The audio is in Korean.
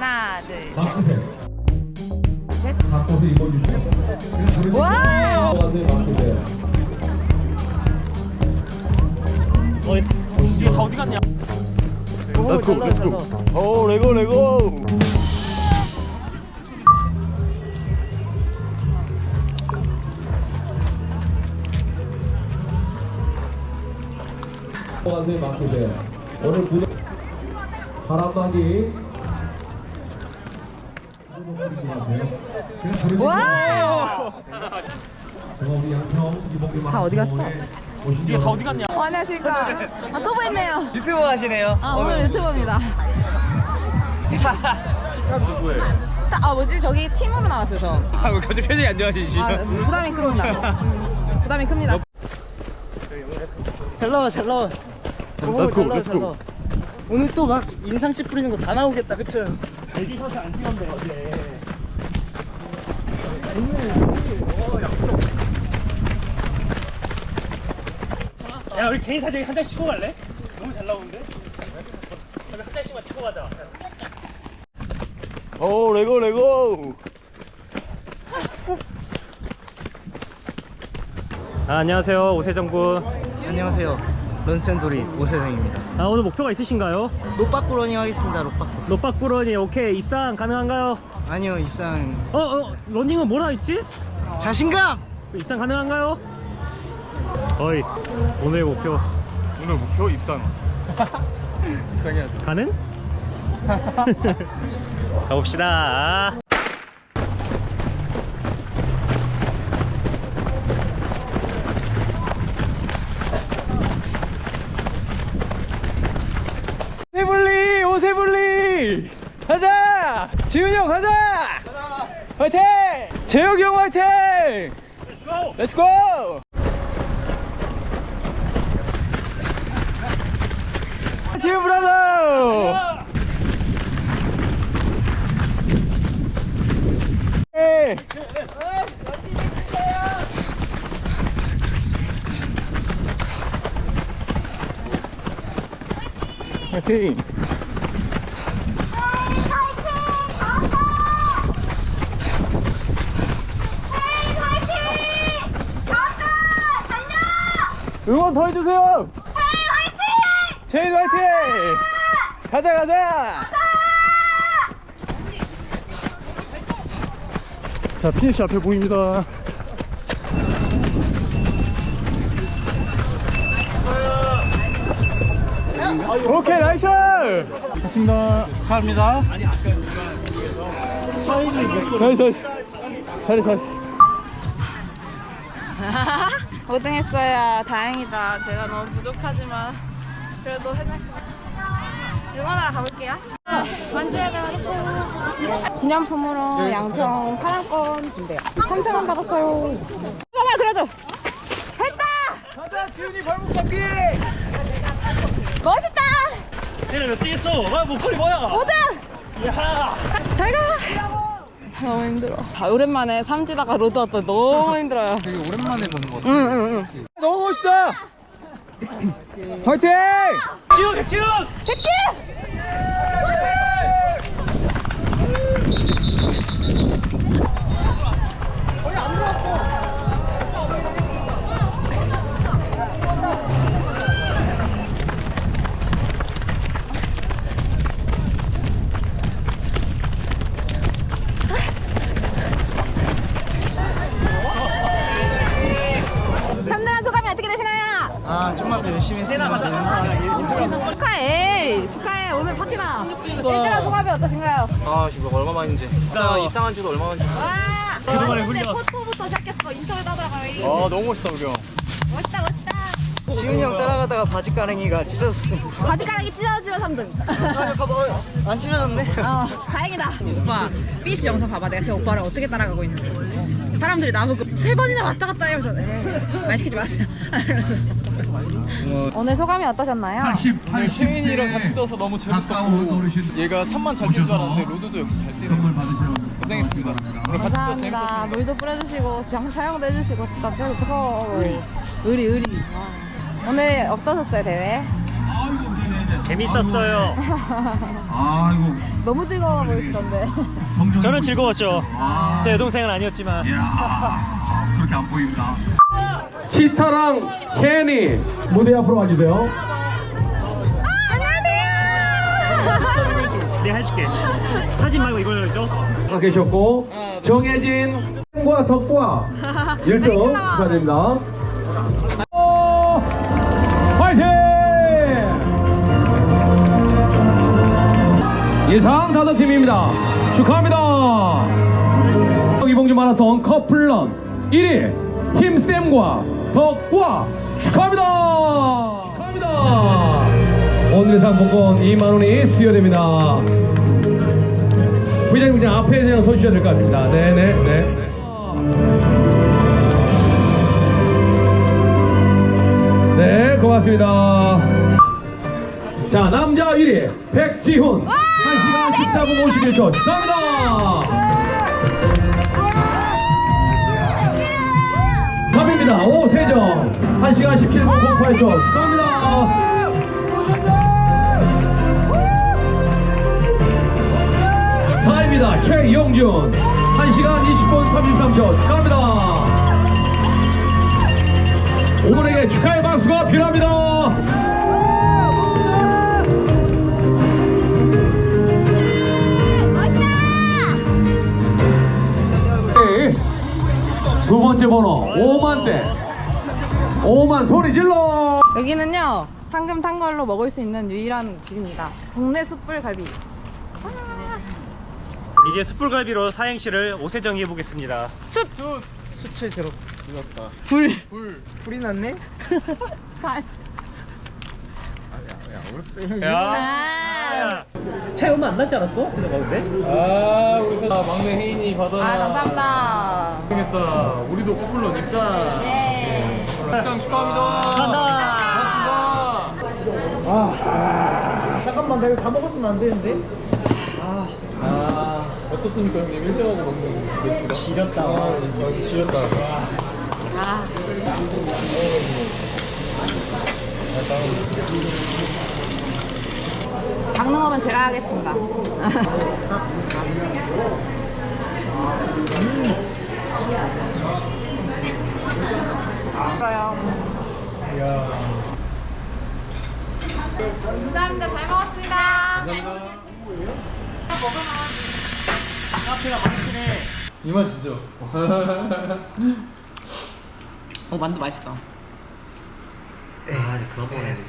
하나, 둘, 셋. 바꿔서 입어주시고. 와우! 마크색. 어, 이게 다 어디 갔냐? Let's go, let's go. 오, 레고, 레고. 오늘 바람막이. 와우! 다 어디 갔어? 이게 다 어디 갔냐? 뭐 안녕하십니까. 아, 또 보였네요. 유튜브 하시네요. 아, 오늘 유튜버입니다. 식탐 누구예요? 스타, 아, 뭐지? 저기 팀으로 나왔어요, 저. 아, 갑자기 표정이 안 좋아지시죠? 아, 부담이 큽니다. 음, 부담이 큽니다. 잘 나와 잘 나와 오, Let's go, 잘 나와 let's 잘 go. 나와 오늘 또 막 인상 찌푸리는 거 다 나오겠다 그쵸? 대기샷을 안 찍었네, 어제. 야, 우리 개인 사진 한 장씩 찍고 갈래? 너무 잘 나오는데? 우리 한 장씩만 찍고 가자. 오, 레고, 레고. 아, 안녕하세요, 오세정 군. 안녕하세요 런센돌이 오세상입니다 아, 오늘 목표가 있으신가요? 노빠꾸 러닝 하겠습니다 노빠꾸 노빠꾸러니 오케이 입상 가능한가요? 아니요 입상 어, 어, 러닝은 뭐라 했지? 자신감! 입상 가능한가요? 어이, 오늘의 목표 오늘 목표 입상. 입상해야 돼. 가능? 가봅시다. 세블리, 오세블리. 가자. 지훈이 형 가자. 가자. 화이팅. 재혁이 형 화이팅. 렛츠 고. 지훈 브라더. 예. 화이팅! 응원 더 해주세요! 제인 화이팅! 가자 가자! 자 피니시 앞에 보입니다 오케이 나이스! 좋습니다 축하합니다 나이스 나이스 잘해 잘해 5등했어요. 다행이다. 제가 너무 부족하지만 그래도 해냈습니다. 응원하러 가볼게요. 만져야 돼, 알았어요. 기념품으로 양평 사랑권 준대요. 3,000원 받았어요. 잠깐만, 그래도. 했다! 가자 지훈이 발목 잡기! 멋있다! 몇 뛰겠어? 아, 목걸이 뭐야? 5등! 야! 잘 가! 너무 힘들어. 아, 오랜만에 삼지다가 로드 왔더니 너무 힘들어요. 되게 오랜만에 보는 거 응, 응, 응. 너무 멋있다! 화이팅! 지금 백지 어떠신가요? 아 지금 얼마 만인지 입상, 입상한 지도 얼마 만인지 와! 그동안의 훈련. 포토부터 시작했어. 인터뷰 하더라고요. 아 너무 멋있다 우리 형 멋있다, 멋있다. 지훈이 형 따라가다가 바지 가랭이가 찢어졌어 바지가락이 찢어지면 3등. 아 봐봐 어, 안 찢어졌네 어, 다행이다. 오빠, 삐씨 영상 봐봐. 내가 지금 오빠를 어떻게 따라가고 있는지. 사람들이 나보고 세 번이나 왔다 갔다 해요. 말 시키지 마세요. 이러면서. 오늘 소감이 어떠셨나요? 오늘 최인이랑 같이 떠서 너무 재밌었고 얘가 3만 잘뛴줄 알았는데 로드도 역시 잘 뛰네 고생했습니다 오늘 같이 떠서 감사합니다. 재밌었습니다 물도 뿌려주시고 장 촬영도 해주시고 진짜 제가 저거 의리 의리 의리. 와. 오늘 어떠셨어요 대회? 재밌었어요. 아 이거 너무 즐거워 보이시던데. 성적 저는 즐거웠죠. 아. 제 여동생은 아니었지만. 이야 그렇게 안 보입니다 치타랑 케니 무대 앞으로 와주세요 내가 해줄게. 사진 말고 이걸 해줘. 가 계셨고 정혜진 과 덕과 1등 축하드립니다 예상 다섯 팀입니다 축하합니다 이봉주 마라톤 커플런 1위 힘쌤과 덕과 축하합니다 축하합니다 오늘의 상품권 2만 원이 수여됩니다 부장님 그냥 앞에 그냥 서 주셔야 될 것 같습니다. 네네 네. 네 고맙습니다. 자 남자 1위 백지훈 1시간 14분 51초 축하합니다. 탑입니다. 오 세정 1시간 17분 08초. 축하합니다. 사입니다. 최영준 1시간 20분 33초. 축하합니다. 오분에게 축하의 박수가 필요합니다 번호 5만대 5만 소리 질러 여기는요 방금 탄 걸로 먹을 수 있는 유일한 집입니다. 동네 숯불 갈비. 이제 숯불갈비로 사행시를 오세정히 해보겠습니다. 숯. 수채 들어 들었다. 불. 불이 났네? 갈. 야. 차이 얼마 안 남지 않았어? 생각하는데? 아 우리 막내 혜인이 받아라 아 감사합니다. 고생했다 우리도 커플로 입산 예. 입산 축하합니다 간다. 고맙습니다 아, 잠깐만, 나 이거 다 먹었으면 안 되는데? 아, 아 어떻습니까 형님 1등하고 먹는 게 지렸다. 아, 지렸다. 아. 강릉어면 제가 하겠습니다. 감사합니다. 잘 먹었습니다. 이 맛이죠? 어 만두 맛있어. 아, 이제 그거 먹어야 돼.